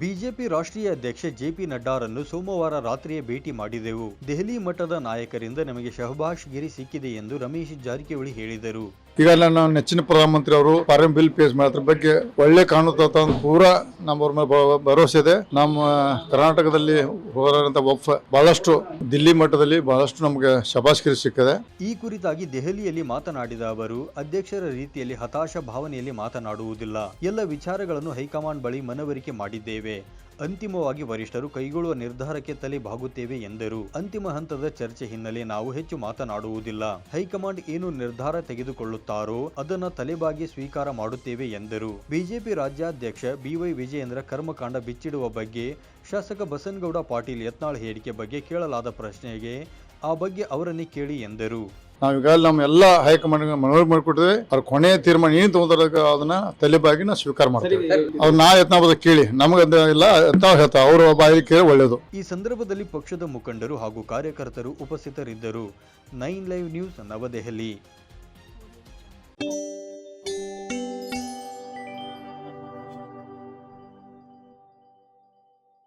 BJP ರಾಷ್ಟ್ರೀಯ ಅಧ್ಯಕ್ಷ JP ನಡ್ಡಾರನ್ನು ಸೋಮವಾರ ರಾತ್ರಿಯೇ ಭೇಟಿ ಮಾಡಿದೆವು. ದೆಹಲಿ ಮಟ್ಟದ ನಾಯಕರಿಂದ ನಮಗೆ ಶಹಬಾಷ್ ಗಿರಿ ಸಿಕ್ಕಿದೆ ಎಂದು ರಮೇಶ್ ಜಾರಕಿಹೊಳಿ ಹೇಳಿದರು. ಈಗ ನಾವು ನೆಚ್ಚಿನ ಪ್ರಧಾನಮಂತ್ರಿ ಅವರು ಫಾರಿನ್ ಬಿಲ್ ಪೇಸ್ ಮಾಡೋದ್ರ ಬಗ್ಗೆ ಒಳ್ಳೆ ಕಾಣುತ್ತ ಪೂರಾ ನಮ್ಮವ್ರ ಮೇಲೆ ಭರವಸೆ ಇದೆ. ನಮ್ಮ ಕರ್ನಾಟಕದಲ್ಲಿ ಹೋರಾಡಂತ ಒಫ್ ಬಹಳಷ್ಟು ದಿಲ್ಲಿ ಮಟ್ಟದಲ್ಲಿ ಬಹಳಷ್ಟು ನಮಗೆ ಶಬಾಷ್ಕಿರಿ ಸಿಕ್ಕಿದೆ. ಈ ಕುರಿತಾಗಿ ದೆಹಲಿಯಲ್ಲಿ ಮಾತನಾಡಿದ ಅವರು ಅಧ್ಯಕ್ಷರ ರೀತಿಯಲ್ಲಿ ಹತಾಶ ಭಾವನೆಯಲ್ಲಿ ಮಾತನಾಡುವುದಿಲ್ಲ. ಎಲ್ಲ ವಿಚಾರಗಳನ್ನು ಹೈಕಮಾಂಡ್ ಬಳಿ ಮನವರಿಕೆ ಮಾಡಿದ್ದೇವೆ ಅಂತಿಮವಾಗಿ ವರಿಷ್ಠರು ಕೈಗೊಳ್ಳುವ ನಿರ್ಧಾರಕ್ಕೆ ತಲೆ ಬಾಗುತ್ತೇವೆ ಎಂದರು. ಅಂತಿಮ ಹಂತದ ಚರ್ಚೆ ಹಿನ್ನೆಲೆ ನಾವು ಹೆಚ್ಚು ಮಾತನಾಡುವುದಿಲ್ಲ. ಹೈಕಮಾಂಡ್ ಏನು ನಿರ್ಧಾರ ತೆಗೆದುಕೊಳ್ಳುತ್ತಾರೋ ಅದನ್ನ ತಲೆಬಾಗಿ ಸ್ವೀಕಾರ ಮಾಡುತ್ತೇವೆ ಎಂದರು. ಬಿಜೆಪಿ ರಾಜ್ಯಾಧ್ಯಕ್ಷ ಬಿವೈ ವಿಜಯೇಂದ್ರ ಕರ್ಮಕಾಂಡ ಬಿಚ್ಚಿಡುವ ಬಗ್ಗೆ ಶಾಸಕ ಬಸನಗೌಡ ಪಾಟೀಲ್ ಯತ್ನಾಳ್ ಹೇಳಿಕೆ ಬಗ್ಗೆ ಕೇಳಲಾದ ಪ್ರಶ್ನೆಗೆ ಆ ಬಗ್ಗೆ ಅವರನ್ನೇ ಕೇಳಿ ಎಂದರು. ನಾವೀಗ ನಮ್ಮ ಎಲ್ಲ ಹೈಕಮಾಂಡ್ ಮನವರಿಕೆ ಮಾಡಿಕೊಟ್ಟಿದೆ ಅವ್ರ ಕೊನೆಯ ತೀರ್ಮಾನ ಏನು ತಗೊಂಡ್ರೆ ಅದನ್ನ ತಲೆಬಾಗಿ ನಾವು ಸ್ವೀಕಾರ ಮಾಡ್ತೇವೆ. ಅವ್ರು ನಾ ಯತ್ನ ಕೇಳಿ. ನಮಗೆ ಇಲ್ಲ ಯತ್ನ ಹೇಳ್ತಾ ಅವ್ರ ಬಾಯಿ ಕೇಳಿ ಒಳ್ಳೇದು. ಈ ಸಂದರ್ಭದಲ್ಲಿ ಪಕ್ಷದ ಮುಖಂಡರು ಹಾಗೂ ಕಾರ್ಯಕರ್ತರು ಉಪಸ್ಥಿತರಿದ್ದರು. Nine live news Navadehali.